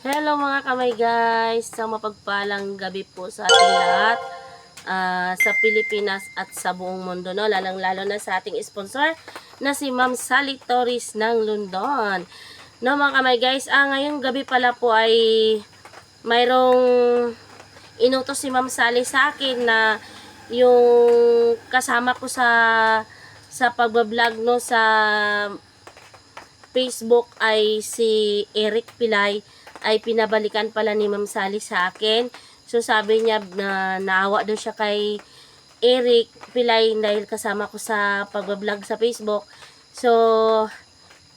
Hello mga kamay guys! Sa mapagpalang gabi po sa ating lahat ah, sa Pilipinas at sa buong mundo. No? Lalang lalo na sa ating sponsor na si Ma'am Sally Torres ng London. No mga kamay guys, ah, ngayong gabi pala po ay mayroong inutos si Ma'am Sally sa akin na yung kasama ko sa sa pagbablog no sa Facebook ay si Eric Pilay ay pinabalikan pala ni Ma'am Sally sa akin. So sabi niya na naawa daw siya kay Eric Pilay dahil kasama ko sa pagbablog sa Facebook. So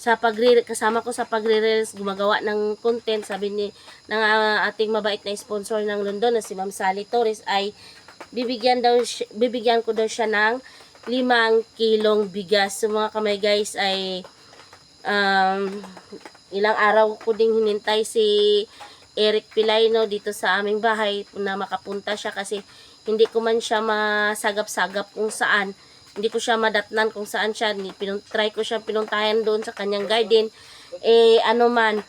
sa pagre kasama ko sa pagre-reels gumagawa ng content sabi ni ng ah, ating mabait na sponsor ng London na si Ma'am Sally Torres ay bibigyan daw siya- bibigyan ko daw siya ng limang kilong bigas. So mga kamay guys ay um, ilang araw ko ding hinintay si Eric Pilayno dito sa aming bahay na makapunta siya kasi hindi ko man siya masagap-sagap kung saan. Hindi ko siya madatnan kung saan siya. Try ko siya pinuntahan doon sa kanyang garden. Eh, ano man,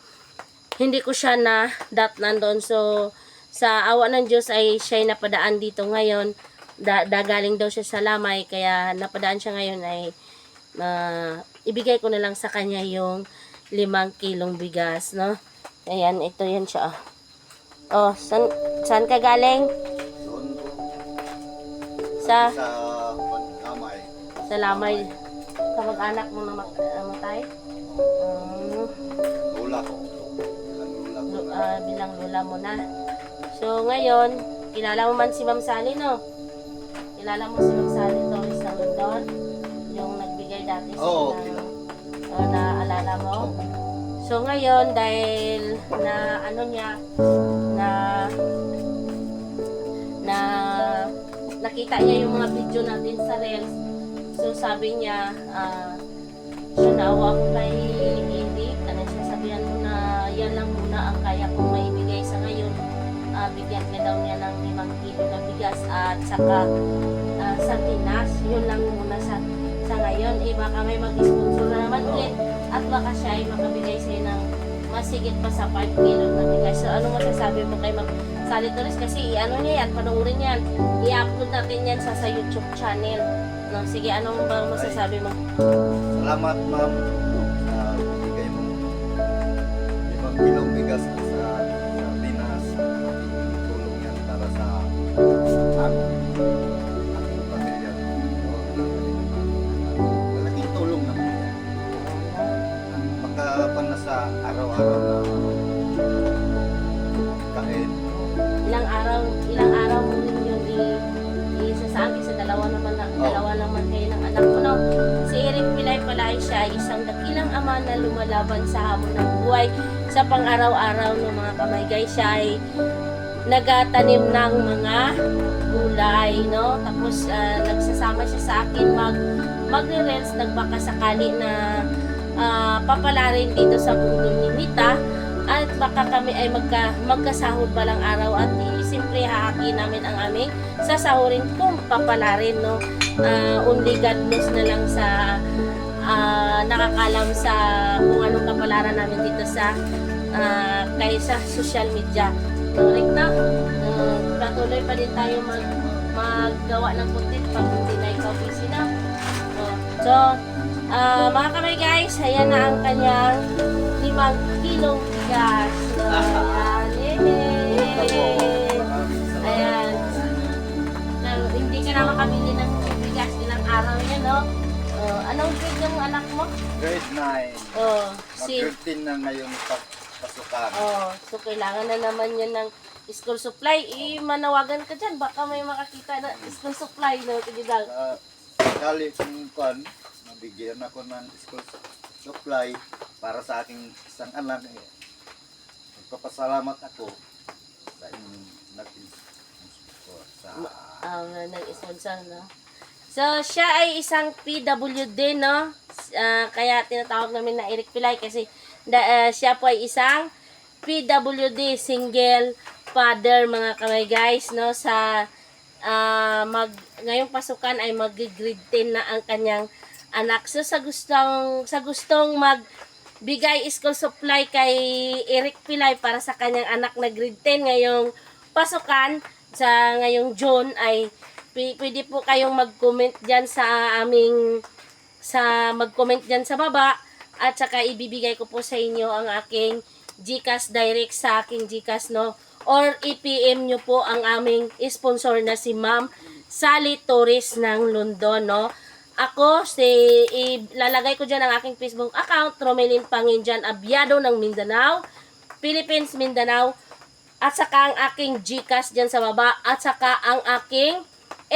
hindi ko siya na datnan doon. So, sa awa ng Diyos ay siya napadaan dito ngayon. Da, dagaling daw siya sa lamay. Kaya napadaan siya ngayon ay ma ibigay ko na lang sa kanya yung limang kilong bigas, no? Ayan, ito yan siya. Oh, oh san, saan ka galing? Doon po Sa, sa pagkamay. sa lamay. Kamag-anak mo na mak- namatay? Um, Lula ko. Lula ko na. ah, bilang lula mo na. So, ngayon, kilala mo man si Ma'am Sally, no? Kilala mo si Ma'am Sally Torres ng London? Yung nagbigay dati sa Oo, ng, kilala. ah, naalala mo? So ngayon dahil na ano niya na na nakita niya yung mga video natin sa Reels. So sabi niya ah siya naawa ko kay Eric. Ano siya sabihan mo na yan lang muna ang kaya kong maibigay sa ngayon. Ah, bigyan ka daw niya ng limang kilo na bigas at saka ah, sardinas. Yun lang muna sa sa ngayon. Eh baka may mag-sponsor na naman ulit at baka siya ay makabigay sa'yo ng masigit pa sa 5 kilo na bigas. So, ano masasabi mo kay Ma'am Sally Torres? Kasi i-ano niya yan, panoorin yan. I-upload natin yan sa, sa YouTube channel. No, sige, anong ba masasabi mo? Salamat ma'am sa bigay mo. Limang kilong lumalaban sa hamon ng buhay. Sa pang-araw-araw ng mga kamay Siya ay nagatanim ng mga gulay, no? Tapos ah, nagsasama siya sa akin mag magre-rents nagbaka sakali na ah, papalarin dito sa mundo ni Nita at baka kami ay magka, magkasahod balang araw at siyempre hahati namin ang aming sasahurin kung papalarin no? Ah, only God knows na lang sa ah, nakakalam sa kung anong kapalaran namin dito sa ah, kay sa social media. Correct na. Ah, patuloy pa din tayo mag maggawa ng content pag hindi na ikaw busy na. Oh, so ah, mga kamay guys ayan na ang kanyang limang kilong bigas so, ayan anong grade ng anak mo? Grade 9. Oh, si Mag-13 na ngayon pa- pasukan. Oh, so kailangan na naman yan ng school supply. I manawagan ka diyan baka may makakita na school supply no kagidal. Uh, kali kung kan, nabigyan ako ng school supply para sa aking isang anak. Eh. Nagpapasalamat ako sa inyong nag sa Um, nang sponsor no. So siya ay isang PWD no. Ah, kaya tinatawag namin na Eric Pilay kasi da, ah, siya po ay isang PWD single father mga kamay guys no sa ah, mag ngayong pasukan ay mag grade 10 na ang kanyang anak. So sa gustong sa gustong mag bigay school supply kay Eric Pilay para sa kanyang anak na grade 10 ngayong pasukan sa ngayong June ay pwede po kayong mag-comment diyan sa aming sa mag-comment diyan sa baba. At saka ibibigay ko po sa inyo ang aking GCash direct sa aking GCash no? Or i-PM nyo po ang aming sponsor na si Ma'am Sally Torres ng London no? Ako, si, ilalagay ko dyan ang aking Facebook account, Romelin Panginjan Abiado ng Mindanao, Philippines, Mindanao, at saka ang aking GCash dyan sa baba, at saka ang aking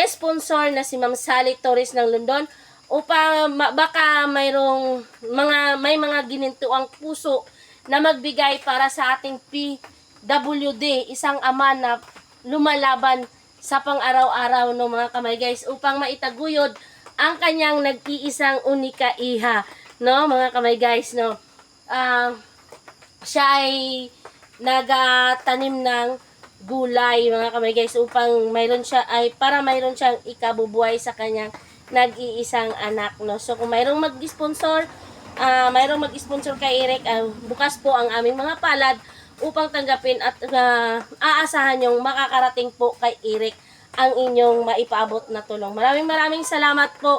sponsor na si Ma'am Sally Torres ng London, upang ma- baka mayroong mga, may mga ginintuang puso na magbigay para sa ating PWD, isang ama na lumalaban sa pang-araw-araw no mga kamay guys upang maitaguyod ang kanyang nag-iisang unika iha no mga kamay guys no? Ah, siya ay nagatanim ng gulay mga kamay guys upang mayroon siya ay para mayroon siyang ikabubuhay sa kanyang nag-iisang anak no so kung mayroong mag-sponsor ah mayroong mag-sponsor kay Eric ah, bukas po ang aming mga palad upang tanggapin at ah, aasahan yung makakarating po kay Eric ang inyong maipaabot na tulong. Maraming maraming salamat po.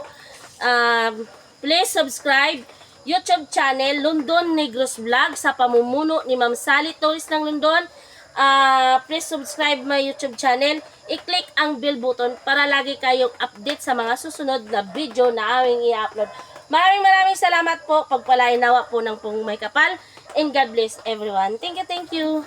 Um, please subscribe YouTube channel London Negros Vlog sa pamumuno ni Ma'am Sally Torres ng London. Ah, please subscribe my YouTube channel. I-click ang bell button para lagi kayong update sa mga susunod na video na aming i-upload. Maraming maraming salamat po. Pagpalain nawa po ng pong may kapal. And God bless everyone. Thank you, thank you.